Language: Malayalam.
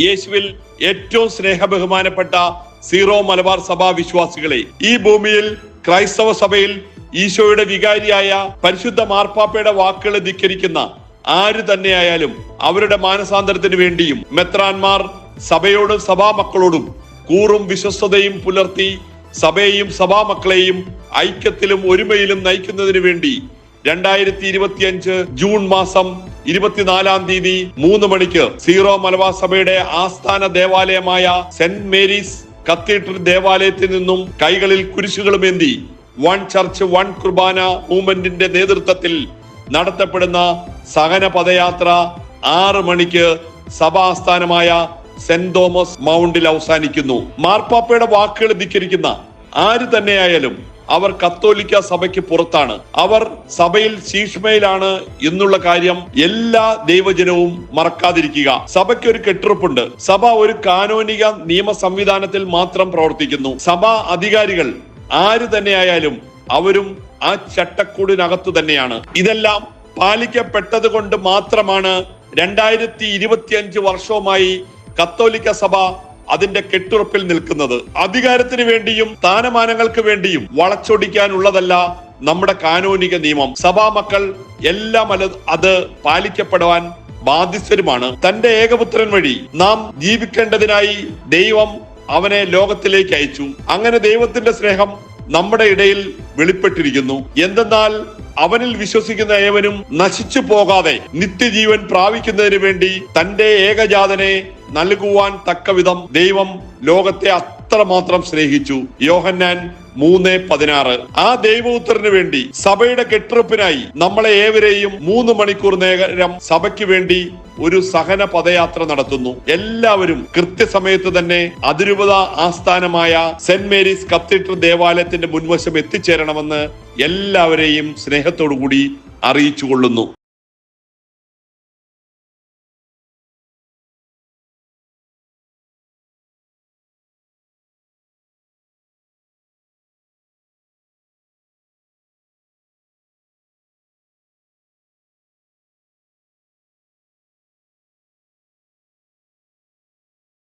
യേശുവിൽ ഏറ്റവും സ്നേഹബഹുമാനപ്പെട്ട സീറോ മലബാർ സഭാ വിശ്വാസികളെ ഈ ഭൂമിയിൽ ക്രൈസ്തവ സഭയിൽ ഈശോയുടെ വികാരിയായ പരിശുദ്ധ മാർപ്പാപ്പയുടെ വാക്കുകളെ ധിക്കരിക്കുന്ന ആര് തന്നെയായാലും അവരുടെ മാനസാന്തരത്തിന് വേണ്ടിയും മെത്രാന്മാർ സഭയോടും സഭാമക്കളോടും കൂറും വിശ്വസ്തയും പുലർത്തി സഭയെയും സഭാമക്കളെയും ഐക്യത്തിലും ഒരുമയിലും നയിക്കുന്നതിന് വേണ്ടി രണ്ടായിരത്തി ഇരുപത്തിയഞ്ച് ജൂൺ മാസം ഇരുപത്തിനാലാം തീയതി മൂന്ന് മണിക്ക് സീറോ മലബാർ സഭയുടെ ആസ്ഥാന ദേവാലയമായ സെന്റ് മേരീസ് കത്തീഡ്രൽ ദേവാലയത്തിൽ നിന്നും കൈകളിൽ കുരിശുകളുമേന്തി വൺ ചർച്ച് വൺ കുർബാന മൂവ്മെന്റിന്റെ നേതൃത്വത്തിൽ നടത്തപ്പെടുന്ന സഹന പദയാത്ര ആറ് മണിക്ക് സഭാസ്ഥാനമായ സെന്റ് തോമസ് മൗണ്ടിൽ അവസാനിക്കുന്നു. മാർപ്പാപ്പയുടെ വാക്കുകൾ ധിക്കരിക്കുന്ന ആര് തന്നെയായാലും അവർ കത്തോലിക്ക സഭയ്ക്ക് പുറത്താണ്. അവർ സഭയിൽ ശീഷ്മയിലാണ് എന്നുള്ള കാര്യം എല്ലാ ദൈവജനവും മറക്കാതിരിക്കുക. സഭയ്ക്ക് ഒരു കെട്ടുറപ്പുണ്ട്. സഭ ഒരു കാനോനിക നിയമ സംവിധാനത്തിൽ മാത്രം പ്രവർത്തിക്കുന്നു. സഭാ അധികാരികൾ ആര് തന്നെയായാലും അവരും ആ ചട്ടക്കൂടിനകത്തു തന്നെയാണ്. ഇതെല്ലാം പാലിക്കപ്പെട്ടത് കൊണ്ട് മാത്രമാണ് രണ്ടായിരത്തി ഇരുപത്തിയഞ്ച് വർഷവുമായി കത്തോലിക്ക സഭ അതിന്റെ കെട്ടുറപ്പിൽ നിൽക്കുന്നത് അധികാരത്തിന് വേണ്ടിയും സ്ഥാനമാനങ്ങൾക്ക് വേണ്ടിയും വളച്ചൊടിക്കാനുള്ളതല്ല നമ്മുടെ കാനോനിക നിയമം. സഭാ മക്കൾ എല്ലാം അത് പാലിക്കപ്പെടുവാൻ ബാധ്യസ്ഥരുമാണ്. തന്റെ ഏകപുത്രൻ വഴി നാം ജീവിക്കേണ്ടതിനായി ദൈവം അവനെ ലോകത്തിലേക്ക് അയച്ചു. അങ്ങനെ ദൈവത്തിന്റെ സ്നേഹം നമ്മുടെ ഇടയിൽ വെളിപ്പെട്ടിരിക്കുന്നു. എന്തെന്നാൽ അവനിൽ വിശ്വസിക്കുന്ന ഏവനും നശിച്ചു പോകാതെ നിത്യജീവൻ പ്രാപിക്കുന്നതിന് വേണ്ടി തന്റെ ഏകജാതനെ നൽകുവാൻ തക്കവിധം ദൈവം ലോകത്തെ അത്രമാത്രം സ്നേഹിച്ചു. യോഹന്നാൻ മൂന്ന് പതിനാറ്. ആ ദൈവപുത്രന് വേണ്ടി സഭയുടെ കെട്ടുറപ്പിനായി നമ്മളെ ഏവരെയും മൂന്ന് മണിക്കൂർ നേരം സഭയ്ക്ക് വേണ്ടി ഒരു സഹന പദയാത്ര നടത്തുന്നു. എല്ലാവരും കൃത്യസമയത്ത് തന്നെ അതിരൂപത ആസ്ഥാനമായ സെന്റ് മേരീസ് കത്തീഡ്രൽ ദേവാലയത്തിന്റെ മുൻവശം എത്തിച്ചേരണമെന്ന് എല്ലാവരെയും സ്നേഹത്തോടു കൂടി അറിയിച്ചു കൊള്ളുന്നു